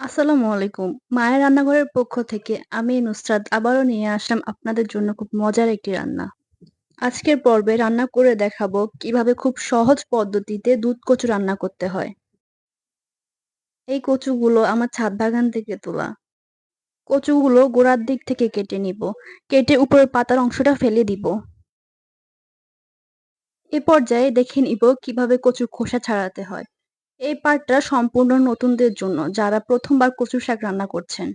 আসসালামু আলাইকুম। মায়ের রান্নাঘরের পক্ষ থেকে আমি নুসরাত আবারও নিয়ে আসলাম আপনাদের জন্য খুব মজার একটি রান্না। আজকের পর্বে রান্না করে দেখাবো কীভাবে খুব সহজ পদ্ধতিতে দুধ কচু রান্না করতে হয়। এই কচুগুলো আমার ছাদ বাগান থেকে তোলা। কচুগুলো গোড়ার দিক থেকে কেটে নিব। কেটে উপরের পাতার অংশটা ফেলে দিব। এ পর্যায়ে দেখে নিব কীভাবে কচুর খোসা ছাড়াতে হয়। এই পার্টটা সম্পূর্ণ নতুনদের জন্য, যারা প্রথমবার কচু শাক রান্না করছেন।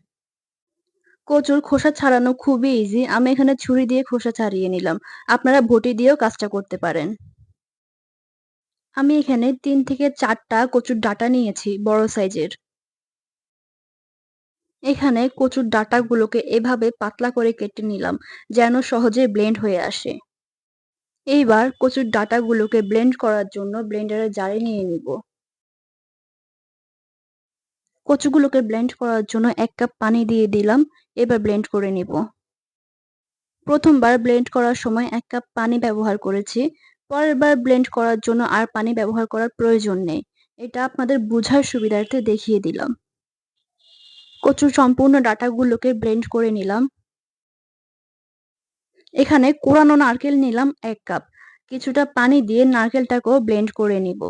কচুর খোসা ছাড়ানো খুবই ইজি আমি এখানে ছুরি দিয়ে খোসা ছাড়িয়ে নিলাম। আপনারা বটি দিয়েও কাজটা করতে পারেন। আমি এখানে তিন থেকে চারটা কচুর ডাটা নিয়েছি, বড় সাইজের। এখানে কচুর ডাটাগুলোকে এভাবে পাতলা করে কেটে নিলাম, যেন সহজে ব্লেন্ড হয়ে আসে। এইবার কচুর ডাটাগুলোকে ব্লেন্ড করার জন্য ব্লেন্ডারে জারে নিয়ে নিব। কচুগুলোকে ব্লেন্ড করার জন্য এক কাপ পানি দিয়ে দিলাম, এবার ব্লেন্ড করে নিব। প্রথমবার ব্লেন্ড করার সময় এক কাপ পানি ব্যবহার করেছি পরের বার ব্লেন্ড করার জন্য আর পানি ব্যবহার করার প্রয়োজন নেই। এটা আপনাদের বোঝার সুবিধার্থে দেখিয়ে দিলাম। কচুর সম্পূর্ণ ডাটাগুলোকে ব্লেন্ড করে নিলাম। এখানে কোরানো নারকেল নিলাম এক কাপ কিছুটা পানি দিয়ে নারকেলটাকেও ব্লেন্ড করে নিব।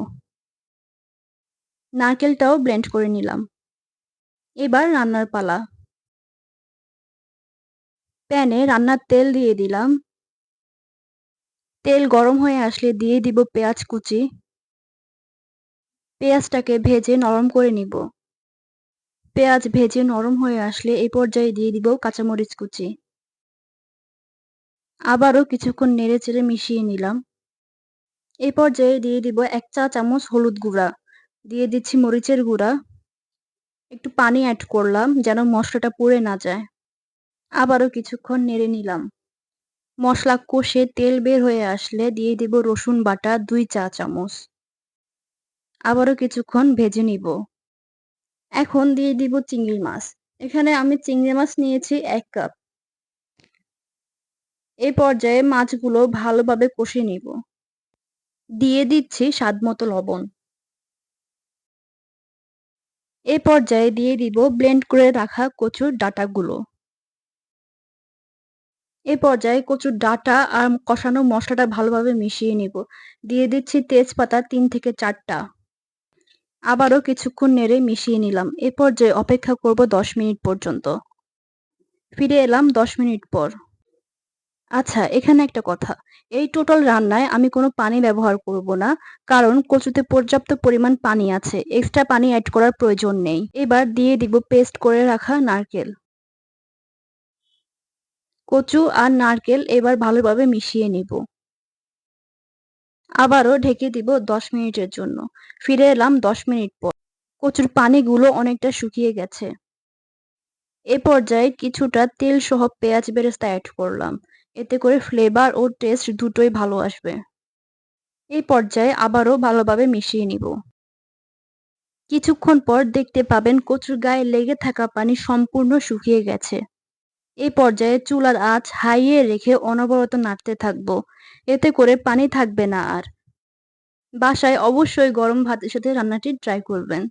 নারকেলটাও ব্লেন্ড করে নিলাম। এবার রান্নার পালা। প্যানে রান্নার তেল দিয়ে দিলাম। তেল গরম হয়ে আসলে দিয়ে দিব পেঁয়াজ কুচি। পেঁয়াজটাকে ভেজে নরম করে নিব। পেঁয়াজ ভেজে নরম হয়ে আসলে এই পর্যায়ে দিয়ে দিব কাঁচামরিচ কুচি। আবারও কিছুক্ষণ নেড়ে চেড়ে মিশিয়ে নিলাম। এই পর্যায়ে দিয়ে দিব এক চা চামচ হলুদ গুঁড়া। দিয়ে দিচ্ছি মরিচের গুঁড়া। একটু পানি অ্যাড করলাম যেন মশলাটা পুড়ে না যায়। আবারও কিছুক্ষণ নেড়ে নিলাম। মশলা কষে তেল বের হয়ে আসলে দিয়ে দিব রসুন বাটা দুই চা চামচ। আবারও কিছুক্ষণ ভেজে নিব। এখন দিয়ে দিব চিংড়ি মাছ। এখানে আমি চিংড়ি মাছ নিয়েছি এক কাপ। এই পর্যায়ে মাছগুলো ভালোভাবে কষে নিব। দিয়ে দিচ্ছি স্বাদ মতো লবণ। এ পর্যায়ে দিয়ে দিব ব্লেন্ড করে রাখা কচুর ডাটাগুলো। এ পর্যায়ে কচুর ডাটা আর কষানো মশলাটা ভালোভাবে মিশিয়ে নিব। দিয়ে দিচ্ছি তেজপাতা তিন থেকে চারটা। আবারও কিছুক্ষণ নেড়ে মিশিয়ে নিলাম। এ পর্যায়ে অপেক্ষা করব দশ মিনিট পর্যন্ত। ফিরে এলাম দশ মিনিট পর। আচ্ছা এখানে একটা কথা। এই টোটাল রান্নায় আমি কোনো পানি ব্যবহার করব না, কারণ কচুতে পর্যাপ্ত পরিমাণ পানি আছে। এক্সট্রা পানি অ্যাড করার প্রয়োজন নেই। এবার দিয়ে দিব পেস্ট করে রাখা নারকেল। কচু আর নারকেল এবার ভালোভাবে মিশিয়ে নিব। আবারও ঢেকে দিব দশ মিনিটের জন্য। ফিরে এলাম দশ মিনিট পর। কচুর পানিগুলো অনেকটা শুকিয়ে গেছে। এ পর্যায়ে কিছুটা তেল সহ পেঁয়াজ বেরেস্তা অ্যাড করলাম। এতে করে ফ্লেভার ও টেস্ট দুটোই ভালো আসবে। এই পর্যায়ে আবারও ভালোভাবে মিশিয়ে নিব। কিছুক্ষণ পর দেখতে পাবেন কচুর গায়ে লেগে থাকা পানি সম্পূর্ণ শুকিয়ে গেছে। এই পর্যায়ে চুলার আঁচ হাইয়ে রেখে অনবরত নাড়তে থাকব। এতে করে পানি থাকবে না আর। বাসায় অবশ্যই গরম ভাতের সাথে রান্নাটি ট্রাই করবেন।